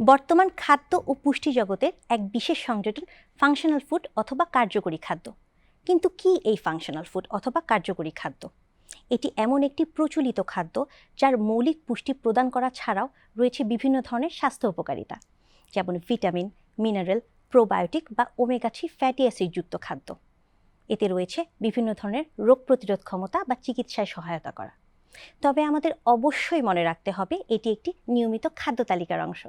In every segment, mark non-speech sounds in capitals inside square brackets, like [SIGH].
বর্তমান খাদ্য ও পুষ্টি জগতের এক বিশেষ সংযোজন ফাংশনাল ফুড অথবা কার্যকরী খাদ্য। কিন্তু কি এই ফাংশনাল ফুড অথবা কার্যকরী খাদ্য? এটি এমন একটি প্রচলিত খাদ্য যার মৌলিক পুষ্টি প্রদান করা ছাড়াও রয়েছে বিভিন্ন ধরনের স্বাস্থ্য উপকারিতা, যেমন ভিটামিন, মিনারেল, প্রোবায়োটিক বা ওমেগা থ্রি ফ্যাটি অ্যাসিডযুক্ত খাদ্য। এতে রয়েছে বিভিন্ন ধরনের রোগ প্রতিরোধ ক্ষমতা বা চিকিৎসায় সহায়তা করা। তবে আমাদের অবশ্যই মনে রাখতে হবে এটি একটি নিয়মিত খাদ্য তালিকার অংশ,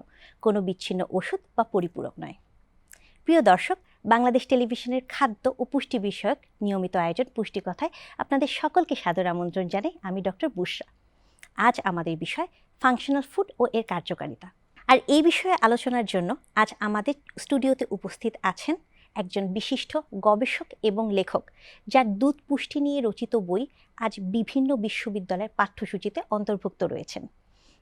কোনো বিচ্ছিন্ন ওষুধ বা পরিপূরক নয়। প্রিয় দর্শক বাংলাদেশ টেলিভিশনের খাদ্য ও পুষ্টি বিষয়ক নিয়মিত আয়োজন পুষ্টি কথায় আপনাদের সকলকে সাদর আমন্ত্রণ জানাই আমি ডক্টর বুশরা। আজ আমাদের বিষয় ফাংশনাল ফুড ও এর কার্যকারিতা। আর এই বিষয়ে আলোচনার জন্য আজ আমাদের স্টুডিওতে উপস্থিত আছেন একজন বিশিষ্ট গবেষক এবং লেখক, যার দুধ পুষ্টি নিয়ে রচিত বই আজ বিভিন্ন বিশ্ববিদ্যালয়ের পাঠ্যসূচিতে অন্তর্ভুক্ত রয়েছেন।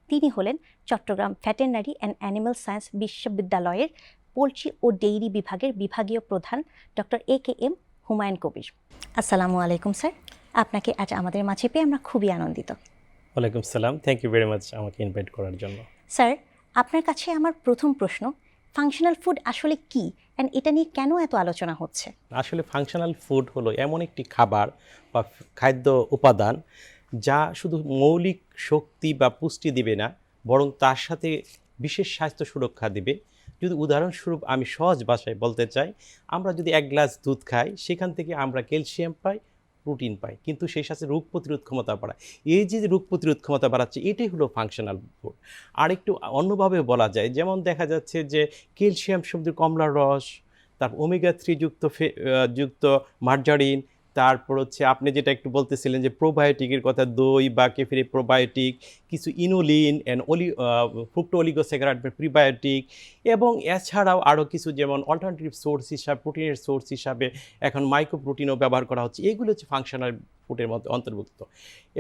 তিনি হলেন Chattogram veterinary and animal science বিশ্ববিদ্যালয়ের পোলট্রি ও ডেইরি বিভাগের বিভাগীয় প্রধান doctor A K M Humayun Kabir. আসসালামু আলাইকুম স্যার। আপনাকে আজ আমাদের মাঝে পেয়ে আমরা খুবই আনন্দিত। ওয়ালাইকুম সালাম। থ্যাংক ইউ ভেরি মাচ আমাকে ইনভাইট করার জন্য। স্যার আপনার কাছে আমার প্রথম প্রশ্ন ফাংশনাল ফুড আসলে কি? অ্যান্ড এটা নিয়ে কেন এত আলোচনা হচ্ছে? আসলে ফাংশনাল ফুড হলো এমন একটি খাবার বা খাদ্য উপাদান যা শুধু মৌলিক শক্তি বা পুষ্টি দিবে না বরং তার সাথে বিশেষ স্বাস্থ্য সুরক্ষা দিবে। যদি উদাহরণস্বরূপ আমি সহজ ভাষায় বলতে চাই, আমরা যদি এক গ্লাস দুধ খাই, সেখান থেকে আমরা ক্যালসিয়াম পাই, প্রোটিন পাই, কিন্তু সেই সাথে রোগ প্রতিরোধ ক্ষমতা বাড়ায়। এই যে রোগ প্রতিরোধ ক্ষমতা বাড়াচ্ছে, এটাই হলো ফাংশনাল ফুড আর একটু অন্যভাবে বলা যায়, যেমন দেখা যাচ্ছে যে ক্যালসিয়াম শব্দ কমলার রস তারপর ওমেগা থ্রি যুক্ত যুক্ত মার্জারিন তারপর হচ্ছে আপনি যেটা একটু বলতেছিলেন যে প্রোবায়োটিকের কথা, দই বা কেফিরে প্রোবায়োটিক কিছু ইনোলিন অ্যান্ড অলি ফ্রুক্টো অলিগোস্যাকারাইড প্রিবায়োটিক এবং এছাড়াও আরও কিছু যেমন অল্টারনেটিভ সোর্স হিসাবে প্রোটিনের সোর্স হিসাবে এখন মাইক্রো প্রোটিনও ব্যবহার করা হচ্ছে। এগুলো হচ্ছে ফাংশনাল ফুডের মধ্যে অন্তর্ভুক্ত।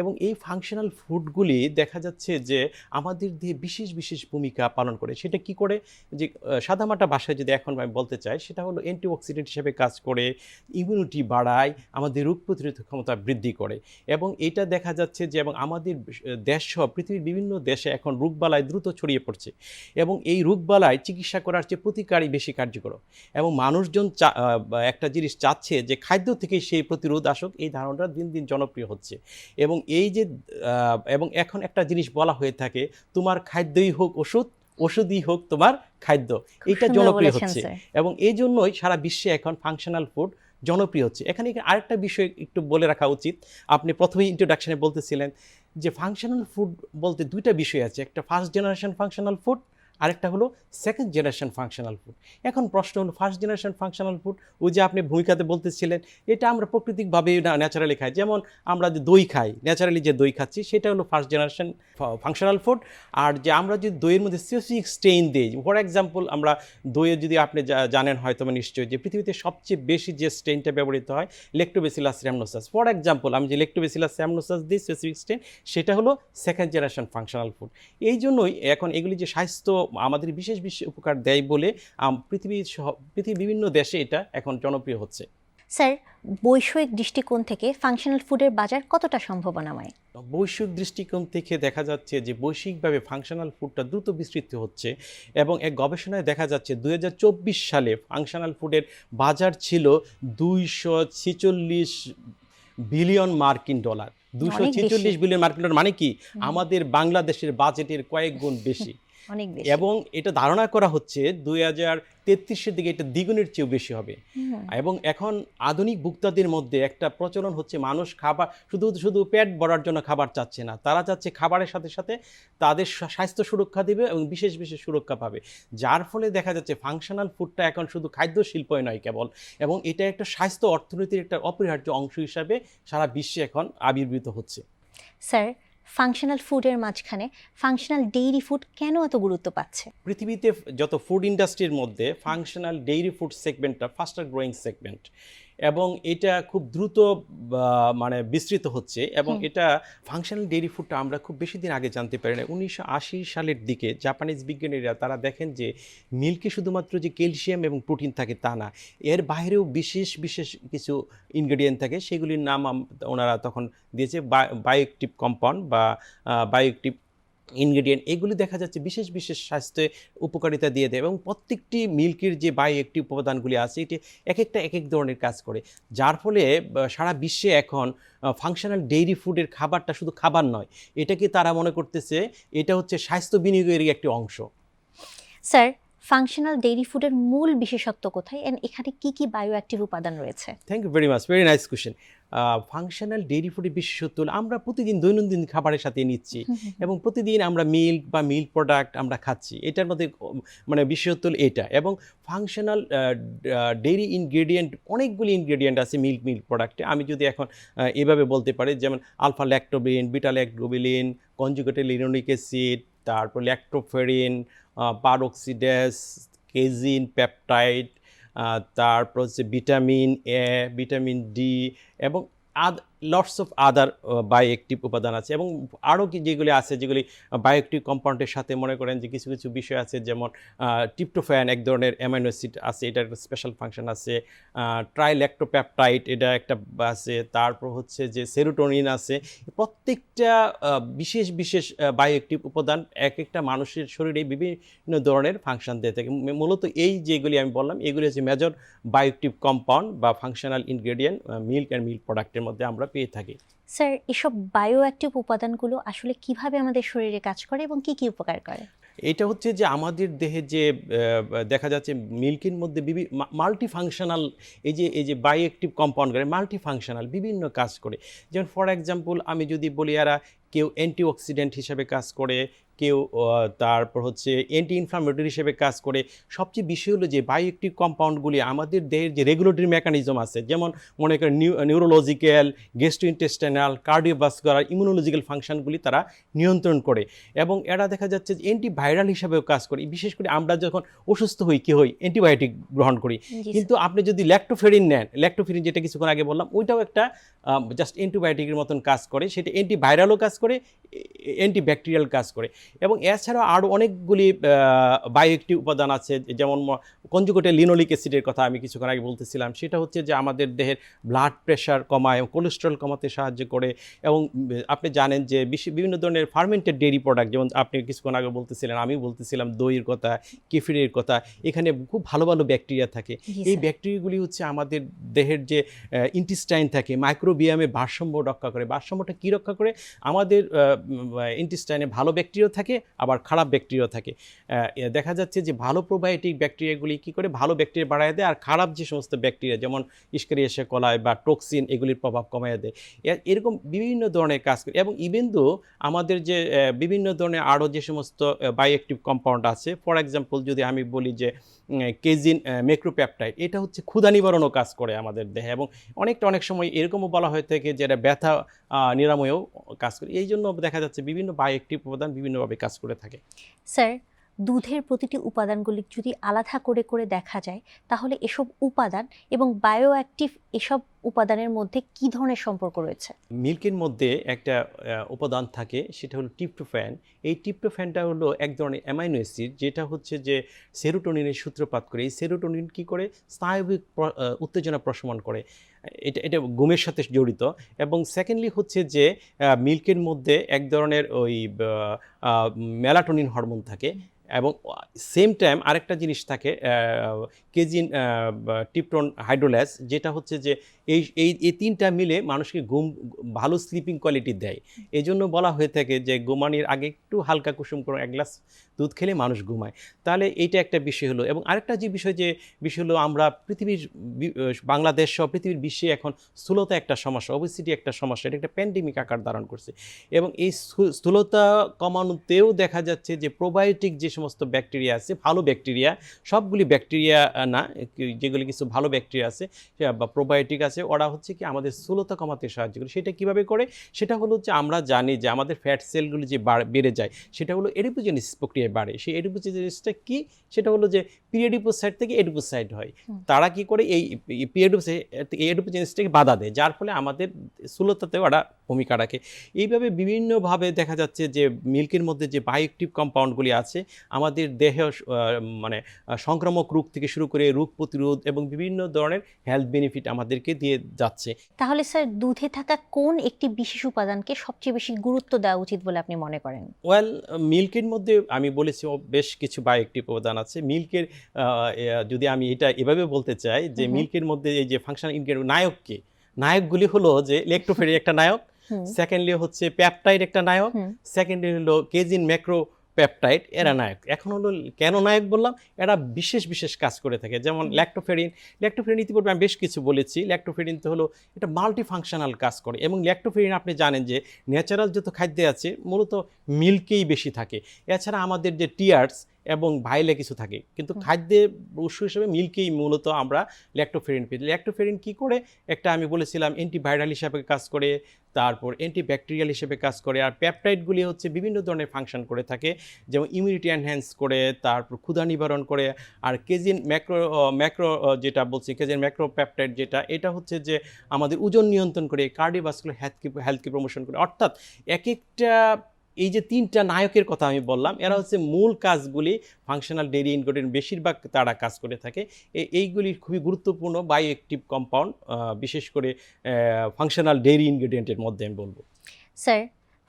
এবং এই ফাংশনাল ফুডগুলি দেখা যাচ্ছে যে আমাদের দিয়ে বিশেষ বিশেষ ভূমিকা পালন করে। সেটা কি করে? যে সাদামাটা ভাষায় যদি এখন আমি বলতে চাই, সেটা হলো অ্যান্টিঅক্সিডেন্ট হিসেবে কাজ করে ইমিউনিটি বাড়ায়, আমাদের রোগ প্রতিরোধ ক্ষমতা বৃদ্ধি করে। এবং এটা দেখা যাচ্ছে যে, এবং আমাদের দেশ সহ পৃথিবীর বিভিন্ন দেশে এখন রোগবালায় দ্রুত ছড়িয়ে পড়ছে। এবং এই রোগবালায় চিকিৎসা করার চেয়ে প্রতিকারই বেশি কার্যকর। এবং মানুষজন একটা জিনিস চাচ্ছে যে, খাদ্য থেকে সেই প্রতিরোধ আসুক, এই ধারণাটা দিন দিন জনপ্রিয় হচ্ছে। এবং এই যে এবং এখন একটা জিনিস বলা হয়ে থাকে তোমার খাদ্যই হোক ওষুধ ওষুধই হোক তোমার খাদ্য। এটা জনপ্রিয় হচ্ছে। এবং এই জন্যই সারা বিশ্বে এখন ফাংশনাল ফুড জনপ্রিয় হচ্ছে। এখানে আরেকটা বিষয় একটু বলে রাখা উচিত। আপনি প্রথমেই ইন্ট্রোডাকশনে বলতেছিলেন যে ফাংশনাল ফুড বলতে দুইটা বিষয় আছে। একটা ফার্স্ট জেনারেশন ফাংশনাল ফুড আরেকটা হলো সেকেন্ড জেনারেশন ফাংশনাল ফুড এখন প্রশ্ন হলো ফার্স্ট জেনারেশন ফাংশনাল ফুড ওই যে আপনি ভূমিকাতে বলতেছিলেন, এটা আমরা প্রাকৃতিকভাবে ন্যাচারালি খাই। যেমন আমরা যে দই খাই ন্যাচারালি যে দই খাচ্ছি, সেটা হলো ফার্স্ট জেনারেশন ফাংশনাল ফুড আর যে আমরা যদি দইয়ের মধ্যে স্পেসিফিক স্টেইন দিই ফর এক্সাম্পল আমরা দইয়ে যদি আপনি জানেন হয়তো নিশ্চয়ই যে পৃথিবীতে সবচেয়ে বেশি যে স্টেইনটা ব্যবহৃত হয় লেক্টোবেসিলাস র্যামনোসাস ফর এক্সাম্পল আমি যে লেক্টোবেসিলাস র্যামনোসাস দিই স্পেসিফিক স্টেইন সেটা হলো সেকেন্ড জেনারেশন ফাংশনাল ফুড এই জন্যই এখন এগুলি যে স্বাস্থ্য আমাদের বিশেষ বিশেষ উপকার দেয় বলে আম, পৃথিবীর পৃথিবীর বিভিন্ন দেশে এটা এখন জনপ্রিয় হচ্ছে। স্যার বৈষয়িক দৃষ্টিকোণ থেকে ফাংশনাল ফুডের বাজার কতটা সম্ভাবনাময়? বৈশ্বিক দৃষ্টিকোণ থেকে দেখা যাচ্ছে যে বৈশ্বিকভাবে ফাংশনাল ফুডটা দ্রুত বিস্তৃত হচ্ছে এবং এক গবেষণায় দেখা যাচ্ছে দুই হাজার চব্বিশ সালে ফাংশনাল ফুডের বাজার ছিল দুইশো ছেচল্লিশ বিলিয়ন মার্কিন ডলার। দুশো ছেচল্লিশ বিলিয়ন মার্কিন ডলার মানে কি? আমাদের বাংলাদেশের বাজেটের কয়েক গুণ বেশি। অনেক বেশি। এবং এটা ধারণা করা হচ্ছে দুই হাজার তেত্রিশের দিকে এটা দ্বিগুণের চেয়েও বেশি হবে। এবং এখন আধুনিক ভোক্তাদের মধ্যে একটা প্রচলন হচ্ছে মানুষ খাবার শুধু শুধু পেট ভরার জন্য খাবার চাচ্ছে না। তারা চাচ্ছে খাবারের সাথে সাথে তাদের স্বাস্থ্য সুরক্ষা দেবে এবং বিশেষ বিশেষ সুরক্ষা পাবে। যার ফলে দেখা যাচ্ছে ফাংশনাল ফুডটা এখন শুধু খাদ্য শিল্পই নয় কেবল। এবং এটা একটা স্বাস্থ্য অর্থনীতির একটা অপরিহার্য অংশ হিসাবে সারা বিশ্বে এখন আবির্ভূত হচ্ছে। স্যার ফাংশনাল ফুডের মাঝখানে ফাংশনাল ডেইরি ফুড কেন এত গুরুত্ব পাচ্ছে? পৃথিবীতে যত ফুড ইন্ডাস্ট্রির মধ্যে ফাংশনাল ডেইরি ফুড সেগমেন্টটা ফাস্টার গ্রোয়িং সেগমেন্ট এবং এটা খুব দ্রুত মানে বিস্তৃত হচ্ছে এবং এটা ফাংশনাল ডেইরি ফুডটা আমরা খুব বেশি দিন আগে জানতে পারি না উনিশশো আশি সালের দিকে জাপানিজ বিজ্ঞানীরা তারা দেখেন যে মিল্কে শুধুমাত্র যে ক্যালসিয়াম এবং প্রোটিন থাকে তা না এর বাইরেও বিশেষ বিশেষ কিছু ইনগ্রেডিয়েন্ট থাকে। সেগুলির নাম ওনারা তখন দিয়েছে বায়োএক্টিভ কম্পাউন্ড বা বায়োএক্টিভ ইনগ্রেডিয়েন্ট এগুলি দেখা যাচ্ছে বিশেষ বিশেষ স্বাস্থ্যে উপকারিতা দিয়ে দেয় এবং প্রত্যেকটি মিল্কের যে বায়োএক্টিভ উপাদানগুলি আছে এটি এক একটা এক এক ধরনের কাজ করে। যার ফলে সারা বিশ্বে এখন ফাংশনাল ডেইরি ফুডের খাবারটা শুধু খাবার নয় এটাকে তারা মনে করতেছে এটা হচ্ছে স্বাস্থ্য বিনিয়োগেরই একটি অংশ। স্যার ফাংশনাল ডেইরি ফুডের মূল বিশেষত্ব কোথায়? এন্ড এখানে কি কি বায়ো অ্যাক্টিভ উপাদান রয়েছে? Thank you very much very nice question functional dairy ফুডের বিশেষত্ব হলো আমরা প্রতিদিন দৈনন্দিন খাবারের সাথে নিচ্ছি [LAUGHS] এবং প্রতিদিন আমরা মিল্ক বা মিল্ক প্রোডাক্ট আমরা খাচ্ছি। এটার মধ্যে মানে বিশেষত্ব হলো এটা এবং ফাংশনাল ডেইরি ইনগ্রেডিয়েন্ট অনেকগুলি ইনগ্রেডিয়েন্ট আছে মিল্ক মিল্ক প্রোডাক্টে আমি যদি এখন এভাবে বলতে পারি যেমন alpha lactalbumin beta lactoglobulin conjugated linoleic acid তারপর ল্যাক্টোফেরিন পারঅক্সিডেস কেজিন পেপটাইড তারপর হচ্ছে ভিটামিন এ ভিটামিন ডি এবং আদ লটস অফ আদার বায়োএক্টিভ উপাদান আছে এবং আরও কি যেগুলি আছে, যেগুলি বায়োএক্টিভ কম্পাউন্ডের সাথে মনে করেন যে কিছু কিছু বিষয় আছে, যেমন টিপটোফ্যান এক ধরনের অ্যামাইনো অ্যাসিড আছে, এটার একটা স্পেশাল ফাংশন আছে ট্রাইল্যাক্টোপ্যাপটাইট এটা একটা আছে, তারপর হচ্ছে যে সেরোটোনিন আছে, প্রত্যেকটা বিশেষ বিশেষ বায়োএক্টিভ উপাদান এক একটা মানুষের শরীরে বিভিন্ন ধরনের ফাংশন দিয়ে থাকে। মূলত এই যেগুলি আমি বললাম, এগুলি হচ্ছে মেজর বায়োএক্টিভ কম্পাউন্ড বা functional ingredient milk and milk প্রোডাক্টের মধ্যে আমরা পেয়ে থাকি। স্যার এসব বায়ো অ্যাক্টিভ উপাদানগুলো আসলে কীভাবে আমাদের শরীরে কাজ করে এবং কি কি উপকার করে? এটা হচ্ছে যে আমাদের দেহে যে দেখা যাচ্ছে মিল্কির মধ্যে বিভিন্ন মাল্টি ফাংশনাল এই যে এই যে বায়োঅ্যাক্টিভ কম্পাউন্ড করে মাল্টি ফাংশনাল বিভিন্ন কাজ করে। যেমন ফর এক্সাম্পল আমি যদি বলি এরা কেউ অ্যান্টিঅক্সিডেন্ট হিসাবে কাজ করে কেউ তারপর হচ্ছে অ্যান্টি ইনফ্লামেটরি হিসেবে কাজ করে। সবচেয়ে বিষয় হলো যে বায়োএক্টিভ কম্পাউন্ডগুলি আমাদের দেহের যে রেগুলেটরি মেকানিজম আছে যেমন মনে করেন neurological gastro gastrointestinal cardiovascular immunological ফাংশনগুলি তারা নিয়ন্ত্রণ করে। এবং এরা দেখা যাচ্ছে যে অ্যান্টিভাইরাল হিসাবেও কাজ করে। বিশেষ করে আমরা যখন অসুস্থ হই কি হই? অ্যান্টিবায়োটিক গ্রহণ করি। কিন্তু আপনি যদি ল্যাক্টোফেরিন নেন ল্যাক্টোফেরিন যেটা কিছুক্ষণ আগে বললাম ওইটাও একটা জাস্ট অ্যান্টিবায়োটিকের মতন কাজ করে। সেটা অ্যান্টিভাইরালও কাজ করে অ্যান্টিব্যাকটেরিয়াল কাজ করে। এবং এছাড়াও আরও অনেকগুলি বায়োএক্টিভ উপাদান আছে যেমন কনজুগেটে লিনোলিক অ্যাসিডের কথা আমি কিছুক্ষণ আগে বলতেছিলাম। সেটা হচ্ছে যে আমাদের দেহের ব্লাড প্রেশার কমায় এবং কোলেস্ট্রল কমাতে সাহায্য করে এবং আপনি জানেন যে বিভিন্ন ধরনের ফার্মেন্টেড ডেয়ারি প্রোডাক্ট যেমন আপনি কিছুক্ষণ আগে বলতেছিলেন আমি বলতেছিলাম দইয়ের কথা কেফিরের কথা এখানে খুব ভালো ভালো ব্যাকটেরিয়া থাকে। এই ব্যাকটেরিয়াগুলি হচ্ছে আমাদের দেহের যে ইন্টিস্টাইন থাকে মাইক্রোবিয়ামে ভারসাম্য রক্ষা করে। ভারসাম্যটা কী রক্ষা করে? আমাদের ইন্টিস্টাইনে ভালো ব্যাকটেরিয়া থাকে আবার খারাপ ব্যাকটেরিয়া থাকে। দেখা যাচ্ছে যে ভালো প্রোবায়োটিক ব্যাকটেরিয়াগুলি কী করে? ভালো ব্যাকটেরিয়া বাড়ায় দেয় আর খারাপ যে সমস্ত ব্যাকটেরিয়া যেমন ইস্কারিয়াসে কলায় বা টক্সিন এগুলির প্রভাব কমায় দেয়। এরকম বিভিন্ন ধরনের কাজ করে এবং ইভেন দো আমাদের যে বিভিন্ন ধরনের আরও যে সমস্ত বায়োঅ্যাক্টিভ কম্পাউন্ড আছে ফর এক্সাম্পল যদি আমি বলি যে কেজিন মেক্রোপ্যাপটাইড এটা হচ্ছে ক্ষুধা নিবারণও কাজ করে আমাদের দেহে এবং অনেকটা অনেক সময় এরকমও বলা হয়ে থাকে যেটা ব্যথা আহ, নিরাময়েও কাজ করে। এই জন্য দেখা যাচ্ছে বিভিন্ন বায়োঅ্যাক্টিভ উপাদান বিভিন্নভাবে কাজ করে থাকে। স্যার দুধের প্রতিটি উপাদানগুলি যদি আলাদা করে করে দেখা যায় তাহলে এসব উপাদান এবং বায়ো অ্যাক্টিভ এসব উপাদানের মধ্যে কি ধরনের সম্পর্ক রয়েছে? মিল্কের মধ্যে একটা উপাদান থাকে সেটা হলো টিপটোফ্যান এই টিপটোফ্যানটা হলো এক ধরনের অ্যামাইনো অ্যাসিড যেটা হচ্ছে যে সেরোটোনিনের সূত্রপাত করে। এই সেরোটোনিন কী করে? স্নায়বিক উত্তেজনা প্রশমন করে। এটা এটা গুমের সাথে জড়িত। এবং সেকেন্ডলি হচ্ছে যে মিল্কের মধ্যে এক ধরনের ওই মেলাটোনিন হরমোন থাকে। এবং সেম টাইম আরেকটা জিনিস থাকে কেজিন টিপটন হাইড্রোল্যাস যেটা হচ্ছে যে এই এই এই তিনটা মিলে মানুষকে ঘুম, ভালো স্লিপিং কোয়ালিটি দেয়। এই জন্য বলা হয়ে থাকে যে ঘুমানির আগে একটু হালকা কুসুম করে এক গ্লাস দুধ খেলে মানুষ ঘুমায়। তাহলে এইটা একটা বিষয় হলো। এবং আরেকটা যে বিষয় যে বিষয় হলো, আমরা পৃথিবীর বাংলাদেশ সহ পৃথিবীর বিশ্বে এখন স্থূলতা একটা সমস্যা ওবেসিটি একটা সমস্যা, এটা একটা প্যান্ডেমিক আকার ধারণ করছে। এবং এই স্থূ- স্থূলতা কমানোতেও দেখা যাচ্ছে যে প্রোবায়োটিক যে সমস্ত ব্যাকটেরিয়া আছে ভালো ব্যাকটেরিয়া সবগুলি ব্যাকটেরিয়া না যেগুলি কিছু ভালো ব্যাকটেরিয়া আছে বা প্রোবায়োটিক আছে ওরা হচ্ছে কি আমাদের স্থূলতা কমাতে সাহায্য করে। সেটা কীভাবে করে? সেটা হলো যে আমরা জানি যে আমাদের ফ্যাট সেলগুলি যে বেড়ে যায় সেটা হলো এডিপোজেনিস প্রক্রিয়ায় বাড়ে। সেই এডিপোজেনিসটা কি? সেটা হলো যে পিরিয়ডিপোসাইড থেকে এডিপোসাইড হয়। তারা কি করে? এই পিরিয়ডিপোসাইড এই এডিপোজেনিসটাকে বাধা দেয় যার ফলে আমাদের স্থূলতাতে ওরা ভূমিকা রাখে এইভাবে বিভিন্নভাবে দেখা যাচ্ছে যে মিল্কের মধ্যে যে বায়োএক্টিভ কম্পাউন্ডগুলি আছে আমাদের দেহে মানে সংক্রামক রোগ থেকে শুরু করে রোগ প্রতিরোধ এবং বিভিন্ন ধরনের হেলথ বেনিফিট আমাদেরকে দিয়ে যাচ্ছে। তাহলে স্যার দুধে থাকা কোন একটি বিশেষ উপাদানকে সবচেয়ে বেশি গুরুত্ব দেওয়া উচিত বলে আপনি মনে করেন? ওয়েল মিল্কের মধ্যে আমি বলেছি বেশ কিছু বায়োএক্টিভ উপাদান আছে। মিল্কের যদি আমি এটা এভাবে বলতে চাই যে। মিল্কের মধ্যে এই যে ফাংশন ইনগ্রেডিয়েন্ট নায়ককে নায়কগুলি হলো যে লেকটোফেরি একটা নায়ক সেকেন্ডলি হচ্ছে প্যাপটাইড একটা নায়ক। সেকেন্ডলি হলো কেজিন ম্যাক্রো পেপটাইড এরা নায়ক। এখন হলো কেন নায়ক বললাম? এরা বিশেষ বিশেষ কাজ করে থাকে। যেমন। ল্যাক্টোফেরিন ল্যাক্টোফেরিন ইতিপূর্বে আমি বেশ কিছু বলেছি। ল্যাক্টোফেরিন তো হলো এটা মাল্টি ফাংশনাল কাজ করে এবং ল্যাক্টোফেরিন আপনি জানেন যে ন্যাচারাল যত খাদ্য আছে মূলত মিল্কেই বেশি থাকে। এছাড়া আমাদের যে টিয়ার্স এবং ভাইলে কিছু থাকে। কিন্তু হুম। খাদ্যের উৎস হিসেবে মিল্কেই মূলত আমরা ল্যাক্টোফেরিন পেয়ে ল্যাক্টোফেরিন কী করে? একটা আমি বলেছিলাম অ্যান্টিভাইরাল হিসাবে কাজ করে তারপর অ্যান্টিব্যাকটেরিয়াল হিসেবে কাজ করে আর পেপটাইডগুলি হচ্ছে বিভিন্ন ধরনের ফাংশন করে থাকে। যেমন ইমিউনিটি এনহ্যান্স করে তারপর ক্ষুধা নিবারণ করে আর কেজিন ম্যাক্রো ম্যাক্রো যেটা বলছি কেজিন ম্যাক্রো পেপটাইড যেটা এটা হচ্ছে যে আমাদের ওজন নিয়ন্ত্রণ করে কার্ডিওভাস্কুলার হেলথকে হেলথকে প্রমোশন করে। অর্থাৎ এক একটা এই যে তিনটা নায়কের কথা আমি বললাম, এরা হচ্ছে মূল কাজগুলি ফাংশনাল ডেরি ইনগ্রেডিয়েন্ট বেশিরভাগ তারা কাজ করে থাকে। এইগুলি খুবই গুরুত্বপূর্ণ বায়ো অ্যাক্টিভ কম্পাউন্ড বিশেষ করে ফাংশনাল ডেরি ইনগ্রেডিয়েন্টের মধ্যে আমি বলব। স্যার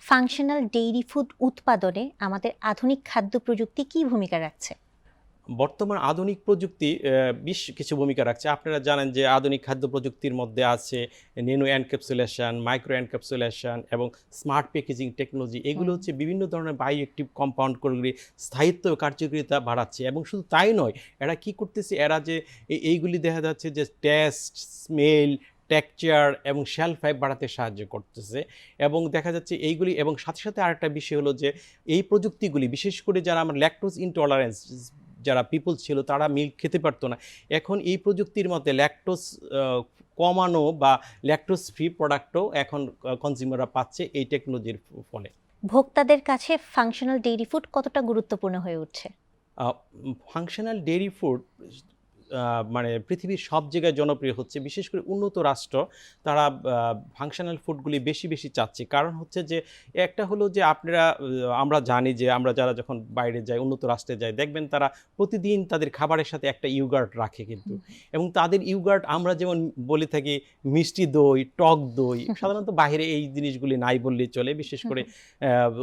ফাংশনাল ডেইরি ফুড উৎপাদনে আমাদের আধুনিক খাদ্য প্রযুক্তি কী ভূমিকা রাখছে? বর্তমান আধুনিক প্রযুক্তি বেশ কিছু ভূমিকা রাখছে। আপনারা জানেন যে আধুনিক খাদ্য প্রযুক্তির মধ্যে আছে নেনো এনক্যাপসুলেশন মাইক্রো এনক্যাপসুলেশন এবং স্মার্ট প্যাকেজিং টেকনোলজি। এগুলো হচ্ছে বিভিন্ন ধরনের বায়ো অ্যাক্টিভ কম্পাউন্ডগুলি স্থায়িত্ব কার্যকারিতা বাড়াচ্ছে এবং শুধু তাই নয় এরা কি করতেছে? এরা যে এইগুলি দেখা যাচ্ছে যে টেস্ট স্মেল টেক্সচার এবং শেলফ লাইফ বাড়াতে সাহায্য করতেছে এবং দেখা যাচ্ছে এইগুলি এবং সাথে সাথে আরেকটা বিষয় হলো যে এই প্রযুক্তিগুলি বিশেষ করে যারা আমার ল্যাকটোজ ইনটলারেন্স যারা পিপল ছিল তারা মিল্ক খেতে পারতো না। এখন এই প্রযুক্তির মতে ল্যাকটোস কমানো বা ল্যাকটোস ফ্রি প্রোডাক্টও এখন কনজিউমাররা পাচ্ছে এই টেকনোলজির ফলে। ভোক্তাদের কাছে ফাংশনাল ডেইরি ফুড কতটা গুরুত্বপূর্ণ হয়ে উঠছে? ফাংশনাল ডেইরি ফুড মানে পৃথিবীর সব জায়গায় জনপ্রিয় হচ্ছে বিশেষ করে উন্নত রাষ্ট্র তারা ফাংশনাল ফুডগুলি বেশি বেশি চাচ্ছে। কারণ হচ্ছে যে একটা হলো যে আপনারা আমরা জানি যে আমরা যারা যখন বাইরে যাই উন্নত রাষ্ট্রে যাই দেখবেন তারা প্রতিদিন তাদের খাবারের সাথে একটা ইউগার্ট রাখে কিন্তু। এবং তাদের ইউগার্ট আমরা যেমন বলে থাকি মিষ্টি দই টক দই [LAUGHS] সাধারণত বাইরে এই জিনিসগুলি নাই বললেই চলে বিশেষ করে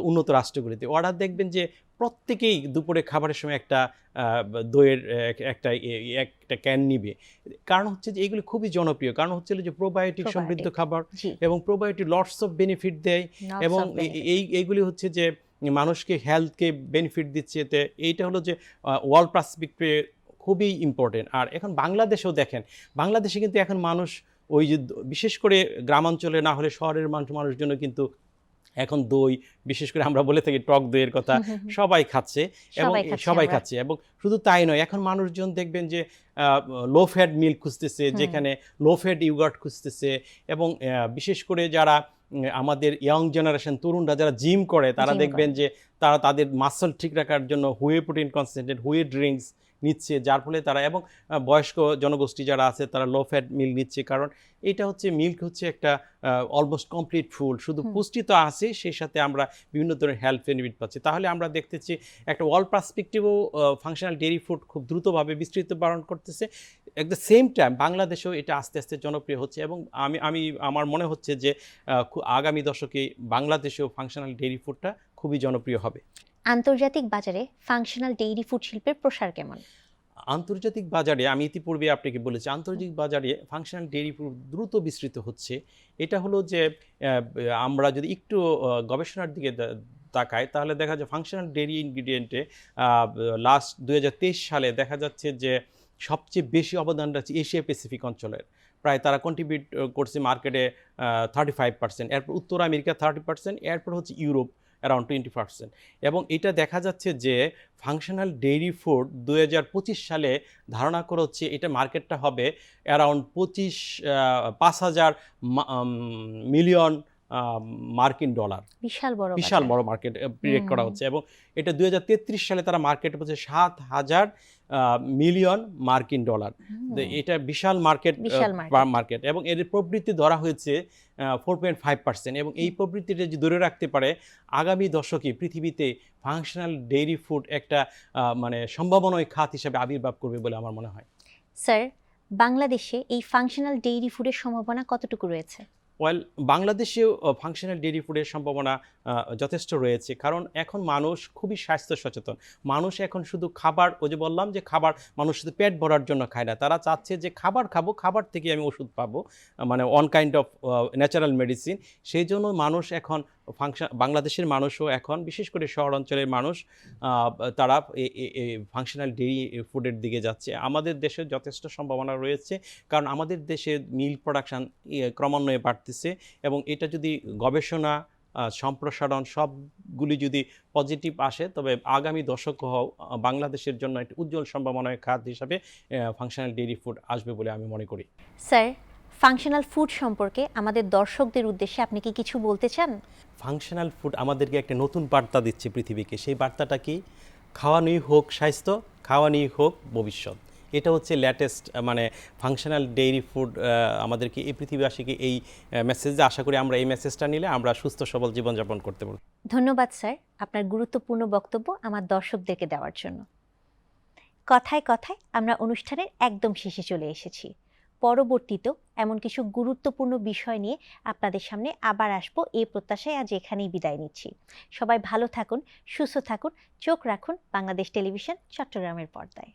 উন্নত রাষ্ট্রগুলিতে। ওরা দেখবেন যে প্রত্যেকেই দুপুরে খাবারের সময় একটা দইয়ের একটা একটা ক্যান নিবে। কারণ হচ্ছে যে এগুলি খুবই জনপ্রিয়। কারণ হচ্ছে যে প্রোবায়োটিক সমৃদ্ধ খাবার এবং প্রোবায়োটিক লটস অফ বেনিফিট দেয় এবং. এই এইগুলি হচ্ছে যে মানুষকে হেলথকে বেনিফিট দিচ্ছে। এতে এইটা হলো যে ওয়ার্ল্ড পারসপেক্টিভে খুবই ইম্পর্টেন্ট আর এখন বাংলাদেশেও দেখেন বাংলাদেশে কিন্তু এখন মানুষ ওই যে বিশেষ করে গ্রামাঞ্চলে না হলে শহরের মানুষ মানুষের জন্য কিন্তু এখন দই বিশেষ করে আমরা বলে থাকি টক দইয়ের কথা। সবাই খাচ্ছে এবং সবাই। খাচ্ছে এবং শুধু তাই নয় এখন মানুষজন দেখবেন যে লো ফ্যাট মিল্ক খুঁজতেছে যেখানে লো ফ্যাট ইউগার্ট খুঁজতেছে এবং বিশেষ করে যারা আমাদের ইয়াং জেনারেশন তরুণরা যারা জিম করে তারা দেখবেন যে তারা তাদের মাসল ঠিক রাখার জন্য whey protein concentrate whey drinks নিচ্ছে যার ফলে তারা এবং বয়স্ক জনগোষ্ঠী যারা আছে তারা লো ফ্যাট মিল নিচ্ছে কারণ এটা হচ্ছে মিল্ক হচ্ছে একটা অলমোস্ট কমপ্লিট ফুল শুধু পুষ্টি তো আছে সেই সাথে আমরা বিভিন্ন ধরনের হেলথ বেনিফিট পাচ্ছি। তাহলে আমরা দেখতেছি একটা ওয়ার্ল্ড পার্সপেক্টিভও ফাংশনাল ডেয়ারি ফুড খুব দ্রুতভাবে বিস্তৃত বারণ করতেছে। এট দ্য সেম টাইম বাংলাদেশেও এটা আস্তে আস্তে জনপ্রিয় হচ্ছে এবং আমি আমি আমার মনে হচ্ছে যে আগামী দশকে বাংলাদেশেও ফাংশনাল ডেয়ারি ফুডটা খুবই জনপ্রিয় হবে। আন্তর্জাতিক বাজারে ফাংশনাল ডেইরি ফুড শিল্পের প্রসার কেমন? আন্তর্জাতিক বাজারে, আমি ইতিপূর্বে আপনাকে বলেছি, আন্তর্জাতিক বাজারে ফাংশনাল ডেইরি ফুড দ্রুত বিস্তৃত হচ্ছে। এটা হলো যে আমরা যদি একটু গবেষণার দিকে তাকাই, তাহলে দেখা যায় ফাংশনাল ডেইরি ইনগ্রিডিয়েন্টে লাস্ট দুহাজার তেইশ সালে দেখা যাচ্ছে যে, সবচেয়ে বেশি অবদান রাখছে এশিয়া প্যাসিফিক অঞ্চলের। প্রায় তারা কন্ট্রিবিউট করছে মার্কেটে থার্টি ফাইভ পার্সেন্ট এরপর উত্তর আমেরিকা থার্টি পার্সেন্ট এরপর হচ্ছে ইউরোপ অ্যারাউন্ড টোয়েন্টি পার্সেন্ট এবং এটা দেখা যাচ্ছে যে ফাংশনাল ডেইরি ফুড দু হাজার পঁচিশ সালে ধারণা করা হচ্ছে এটা মার্কেটটা হবে অ্যারাউন্ড পঁচিশ পাঁচ হাজার মিলিয়ন মার্কিন ডলার। বিশাল বড় বিশাল বড় মার্কেট প্রিডিক্ট করা হচ্ছে এবং এটা দুই সালে তারা মার্কেট হচ্ছে সাত হাজার মিলিয়ন মার্কিন ডলার এটা বিশাল মার্কেট মার্কেট এবং এর প্রবৃত্তি ধরা হয়েছে ফোর পয়েন্ট ফাইভ পার্সেন্ট এবং এই প্রবৃত্তিটা যদি ধরে রাখতে পারে আগামী দশকে পৃথিবীতে ফাংশনাল ডেইরি ফুড একটা মানে সম্ভাবনায় খাত হিসাবে আবির্ভাব করবে বলে আমার মনে হয়। স্যার বাংলাদেশে এই ফাংশনাল ডেইরি ফুডের সম্ভাবনা কতটুকু রয়েছে? ওয়েল বাংলাদেশেও ফাংশনাল ডেরি ফুডের সম্ভাবনা যথেষ্ট রয়েছে, কারণ এখন মানুষ খুবই স্বাস্থ্য সচেতন। মানুষ এখন শুধু খাবার, ওই যে বললাম যে খাবার মানুষ শুধু পেট ভরার জন্য খায় না, তারা চাচ্ছে যে খাবার খাব, খাবার থেকে আমি ওষুধ পাবো মানে one kind of natural medicine সেই জন্য মানুষ এখন ফাংশন, বাংলাদেশের মানুষও এখন, বিশেষ করে শহর অঞ্চলের মানুষ তারা ফাংশনাল ডেইরি ফুডের দিকে যাচ্ছে। আমাদের দেশে যথেষ্ট সম্ভাবনা রয়েছে, কারণ আমাদের দেশে মিল প্রোডাকশান ক্রমান্বয়ে বাড়তেছে এবং এটা যদি গবেষণা সম্প্রসারণ সবগুলি যদি পজিটিভ আসে, তবে আগামী দশক বাংলাদেশের জন্য একটি উজ্জ্বল সম্ভাবনার খাত হিসাবে ফাংশনাল ডেইরি ফুড আসবে বলে আমি মনে করি। স্যার ফাংশনাল ফুড সম্পর্কে আমাদের দর্শকদের উদ্দেশ্যে আপনি কি কিছু বলতে চান? ফাংশনাল ফুড আমাদেরকে একটা নতুন বার্তা দিচ্ছে পৃথিবীকে। সেই বার্তাটা কি? খাওয়ানোই হোক স্বাস্থ্য খাওয়ানোই হোক ভবিষ্যৎ। এটা হচ্ছে ল্যাটেস্ট মানে ফাংশনাল ডেইরি ফুড আমাদেরকে এই পৃথিবীবাসীকে এই মেসেজ আশা করি আমরা এই মেসেজটা নিলে আমরা সুস্থ সবল জীবনযাপন করতে পারব। ধন্যবাদ স্যার আপনার গুরুত্বপূর্ণ বক্তব্য আমার দর্শকদেরকে দেওয়ার জন্য। কথায় কথায় আমরা অনুষ্ঠানের একদম শেষে চলে এসেছি। পরবর্তীতেও এমন কিছু গুরুত্বপূর্ণ বিষয় নিয়ে আপনাদের সামনে আবার আসব। এই প্রত্যাশায় আজ এখানেই বিদায় নিচ্ছি। সবাই ভালো থাকুন, সুস্থ থাকুন, চোখ রাখুন বাংলাদেশ টেলিভিশন চট্টগ্রামের পর্দায়।